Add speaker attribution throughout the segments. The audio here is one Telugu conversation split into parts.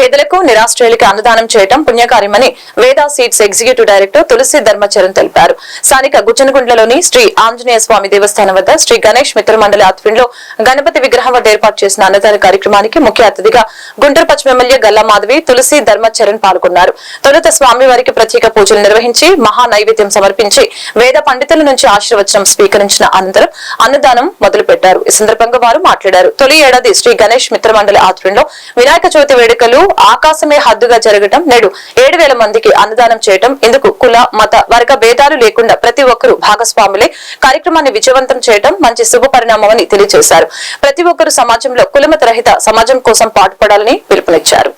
Speaker 1: పేదలకు నిరాశ్రయులకు అన్నదానం చేయడం పుణ్యకార్యమని Veda seats executive director Tulasi Dharmacharan తెలిపారు. స్థానిక గుజ్జనగుండ్లలోని శ్రీ ఆంజనేయ స్వామి దేవస్థానం వద్ద శ్రీ గణేష్ మిత్ర మండలి ఆధ్వర్యంలో గణపతి విగ్రహం వద్ద ఏర్పాటు చేసిన అన్నదాన కార్యక్రమానికి ముఖ్య అతిథిగా గుంటూరు పశ్చిమ ఎమ్మెల్యే గల్లా మాధవి తులసి ధర్మచరణ్ పాల్గొన్నారు. తొలుత స్వామివారికి ప్రత్యేక పూజలు నిర్వహించి మహా నైవేద్యం సమర్పించి వేద పండితుల నుంచి ఆశీర్వచనం స్వీకరించిన అనంతరం అన్నదానం మొదలుపెట్టారు. ఈ సందర్భంగా వారు మాట్లాడారు. తొలి ఏడాది శ్రీ గణేష్ మిత్ర మండలి ఆధ్వర్యంలో వినాయక చవితి వేడుకలు ఆకాశమే హద్దుగా జరగడం నేడు ఏడు వేల మందికి అన్నదానం చేయడం ఇందుకు కుల మత వర్గ భేదాలు లేకుండా ప్రతి ఒక్కరూ భాగస్వాములే. కార్యక్రమాన్ని విజయవంతం చేయడం మంచి శుభ పరిణామమని తెలియజేశారు. ప్రతి ఒక్కరూ సమాజంలో కులమత రహిత సమాజం కోసం పాటుపడాలని పిలుపునిచ్చారు.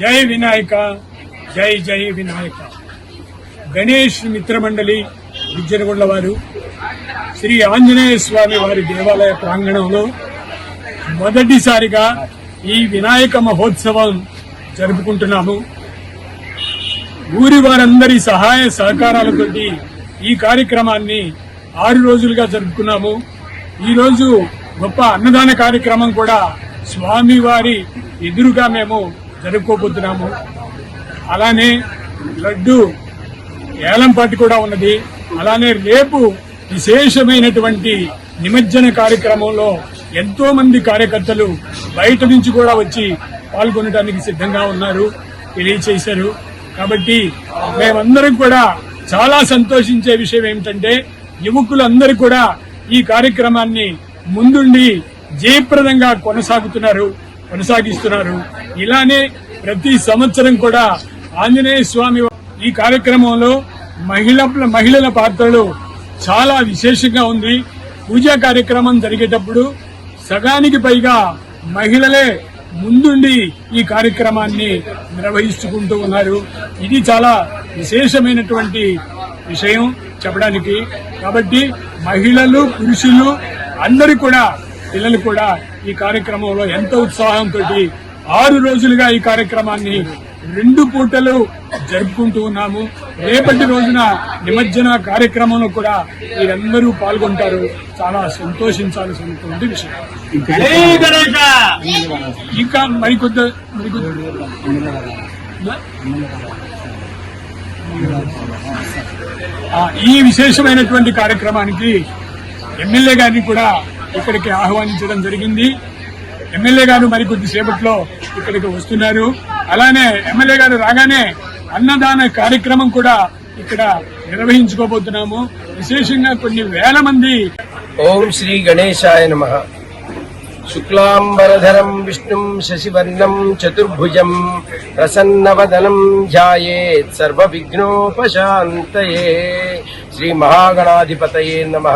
Speaker 2: జై వినాయక జై జై వినాయక. గణేష్ మిత్రమండలి విద్యనగొండ వారు శ్రీ ఆంజనేయ స్వామి వారి దేవాలయ ప్రాంగణంలో మొదటిసారిగా ఈ వినాయక మహోత్సవం జరుపుకుంటున్నాము. ఊరి వారందరి సహాయ సహకారాలతోటి ఈ కార్యక్రమాన్ని ఆరు రోజులుగా జరుపుకున్నాము. ఈరోజు గొప్ప అన్నదాన కార్యక్రమం కూడా స్వామివారి ఎదురుగా మేము జరుపుకోబోతున్నాము. అలానే లడ్డు ఏలంపాటి కూడా ఉన్నది. అలానే రేపు విశేషమైనటువంటి నిమజ్జన కార్యక్రమంలో ఎంతో మంది కార్యకర్తలు బయట నుంచి కూడా వచ్చి పాల్గొనడానికి సిద్ధంగా ఉన్నారు తెలియచేశారు. కాబట్టి మేమందరం కూడా చాలా సంతోషించే విషయం ఏమిటంటే యువకులందరూ కూడా ఈ కార్యక్రమాన్ని ముందుండి జయప్రదంగా కొనసాగుతున్నారు. కొనసాగిస్తున్నారు. ఇలానే ప్రతి సంవత్సరం కూడా ఆంజనేయ స్వామి ఈ కార్యక్రమంలో మహిళ మహిళల పాత్రలు చాలా విశేషంగా ఉంది. పూజా కార్యక్రమం జరిగేటప్పుడు సగానికి పైగా మహిళలే ముందుండి ఈ కార్యక్రమాన్ని నిర్వహించుకుంటూ ఉన్నారు. ఇది చాలా విశేషమైనటువంటి విషయం చెప్పడానికి. కాబట్టి మహిళలు పురుషులు అందరూ కూడా పిల్లలు కూడా ఈ కార్యక్రమంలో ఎంతో ఉత్సాహంతో ఆరు రోజులుగా ఈ కార్యక్రమాన్ని రెండు పూటలు జరుపుకుంటూ ఉన్నాము. రేపటి రోజున నిమజ్జన కార్యక్రమంలో కూడా మీరందరూ పాల్గొంటారు. చాలా సంతోషించాల్సినటువంటి విషయం. ఇంకా మరికొద్ది మరికొద్ది. ఈ విశేషమైనటువంటి కార్యక్రమానికి ఎమ్మెల్యే గారిని కూడా ఇక్కడికి ఆహ్వానించడం జరిగింది. ఎమ్మెల్యే గారు మరికొద్ది సేపట్లో ఇక్కడికి వస్తున్నారు. అలానే ఎమ్మెల్యే గారు రాగానే అన్నదాన కార్యక్రమం కూడా ఇక్కడ నిర్వహించుకోబోతున్నాము. విశేషంగా కొన్ని వేల మంది
Speaker 3: ఓం శ్రీ గణేశాయ నమ. శుక్లాంబరధరం విష్ణుం శశివర్ణం చతుర్భుజం ప్రసన్నవదనం ధ్యాయేత్ సర్వ విఘ్నోపశాంతయే శ్రీ మహాగణాధిపతయే నమ.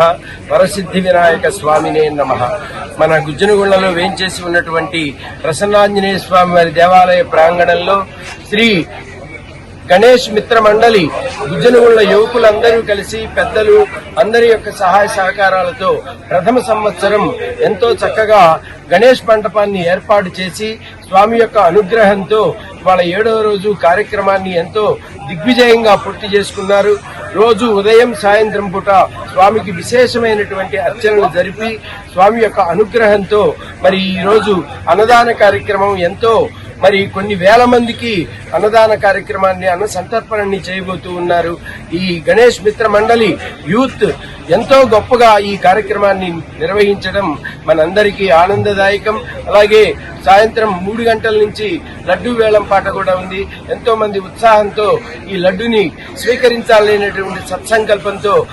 Speaker 3: వరసిద్ధి వినాయక స్వామినే నమ. మన గుజ్జనగుళ్ళలో వేంచేసి ఉన్నటువంటి ప్రసన్నాంజనేయ స్వామి వారి దేవాలయ ప్రాంగణంలో శ్రీ గణేష్ మిత్ర మండలి గుజ్జనగుళ్ళ యువకులందరూ కలిసి పెద్దలు అందరి యొక్క సహాయ సహకారాలతో ప్రథమ సంవత్సరం ఎంతో చక్కగా గణేష్ మండపాన్ని ఏర్పాటు చేసి స్వామి యొక్క అనుగ్రహంతో వాళ్ళ ఏడవ రోజు కార్యక్రమాన్ని ఎంతో దిగ్విజయంగా పూర్తి చేసుకున్నారు. రోజు ఉదయం సాయంత్రం పూట స్వామికి విశేషమైనటువంటి అర్చనలు జరిపి స్వామి యొక్క అనుగ్రహంతో మరి ఈరోజు అన్నదాన కార్యక్రమం ఎంతో మరి కొన్ని వేల మందికి అన్నదాన కార్యక్రమాన్ని అన్న సంతర్పణని చేయబోతూ ఉన్నారు. ఈ గణేష్ మిత్ర మండలి యూత్ ఎంతో గొప్పగా ఈ కార్యక్రమాన్ని నిర్వహించడం మనందరికీ ఆనందదాయకం. అలాగే సాయంత్రం మూడు గంటల నుంచి లడ్డు వేలం పాట కూడా ఉంది. ఎంతో మంది ఉత్సాహంతో ఈ లడ్డుని స్వీకరించాలనేటువంటి సత్సంకల్పంతో